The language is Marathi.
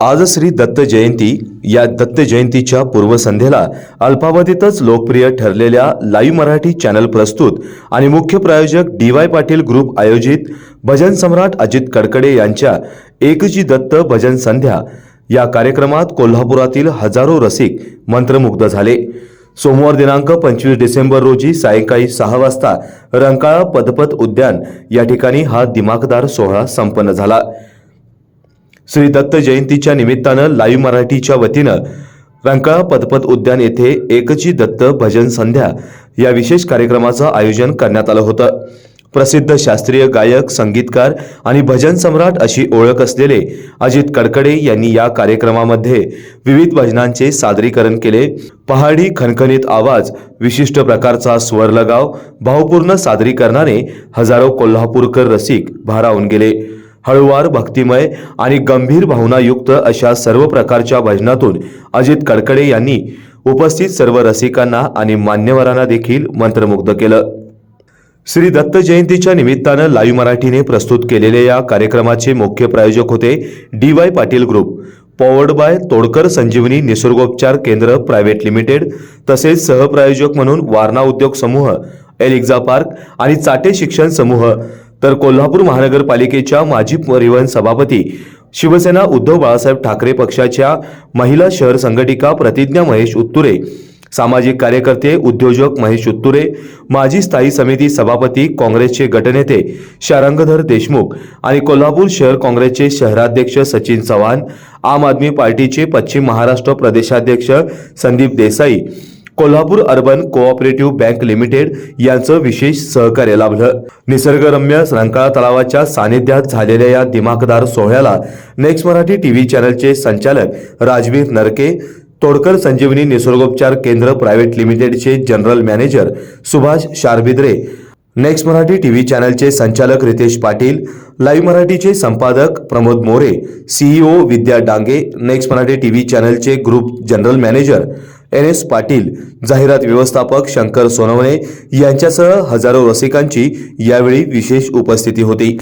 आज श्री दत्त जयंती या दत्त जयंतीच्या पूर्वसंध्येला अल्पावधीतच लोकप्रिय ठरलेल्या लाईव्ह मराठी चॅनल प्रस्तुत आणि मुख्य प्रायोजक डी वाय पाटील ग्रुप आयोजित भजन सम्राट अजित कडकडे यांच्या एकजी दत्त भजन संध्या या कार्यक्रमात कोल्हापुरातील हजारो रसिक मंत्रमुग्ध झाले. सोमवार दिनांक पंचवीस डिसेंबर रोजी सायंकाळी सहा वाजता रंकाळा पदपत उद्यान या ठिकाणी हा दिमाखदार सोहळा संपन्न झाला. श्री दत्त जयंतीच्या निमित्तानं लाईव्ह मराठीच्या वतीनं रंकाळा पदपत उद्यान येथे एकची दत्त भजन संध्या या विशेष कार्यक्रमाचं आयोजन करण्यात आलं होतं. प्रसिद्ध शास्त्रीय गायक संगीतकार आणि भजन सम्राट अशी ओळख असलेले अजित कडकडे यांनी या कार्यक्रमामध्ये विविध भजनांचे सादरीकरण केले. पहाडी खणखणीत आवाज विशिष्ट प्रकारचा स्वर लगाव भावपूर्ण सादरीकरणाने हजारो कोल्हापूरकर रसिक भारावून गेले. हळुवार भक्तिमय आणि गंभीर भावनायुक्त अशा सर्व प्रकारच्या भजनातून अजित कडकडे यांनी उपस्थित सर्व रसिकांना आणि मान्यवरांना देखील मंत्रमुग्ध केलं. श्री दत्त जयंतीच्या निमित्तानं लाईव्ह मराठीने प्रस्तुत केलेल्या या कार्यक्रमाचे मुख्य प्रायोजक होते D Y Patil group powered by Todkar Sanjeevani Nisargopchar Kendra private limited तसेच सहप्रायोजक म्हणून वारणा उद्योग समूह एलिक्झा पार्क आणि चाटे शिक्षण समूह तर कोल्हापूर महानगरपालिकेच्या माजी परिवहन सभापती शिवसेना उद्धव बाळासाहेब ठाकरे पक्षाच्या महिला शहर संघटिका प्रतिज्ञा महेश उत्तुरे सामाजिक कार्यकर्ते उद्योजक महेश उत्तुरे माजी स्थायी समिती सभापती काँग्रेसचे गटनेते शारंगधर देशमुख आणि कोल्हापूर शहर काँग्रेसचे शहराध्यक्ष सचिन चव्हाण आम आदमी पार्टीचे पश्चिम महाराष्ट्र प्रदेशाध्यक्ष Sandeep Desai Kolhapur urban cooperative bank limited यांचं विशेष सहकार्य लाभलं. निसर्गरम्य रंकाळा तलावाच्या सानिध्यात झालेल्या या दिमाखदार सोहळ्याला नेक्स्ट मराठी टीव्ही चॅनलचे संचालक राजवीर नरके तोडकर संजीवनी निसर्गोपचार केंद्र प्रायव्हेट लिमिटेडचे general manager Subhash Sharbidre next Marathi T V चॅनलचे संचालक रितेश पाटील लाईव्ह मराठीचे संपादक Pramod More CEO Vidya Dange next Marathi T V चॅनलचे group general manager N S Patil जाहिरात व्यवस्थापक शंकर सोनवणे यांच्यासह हजारो रसिकांची यावेळी विशेष उपस्थिती होती.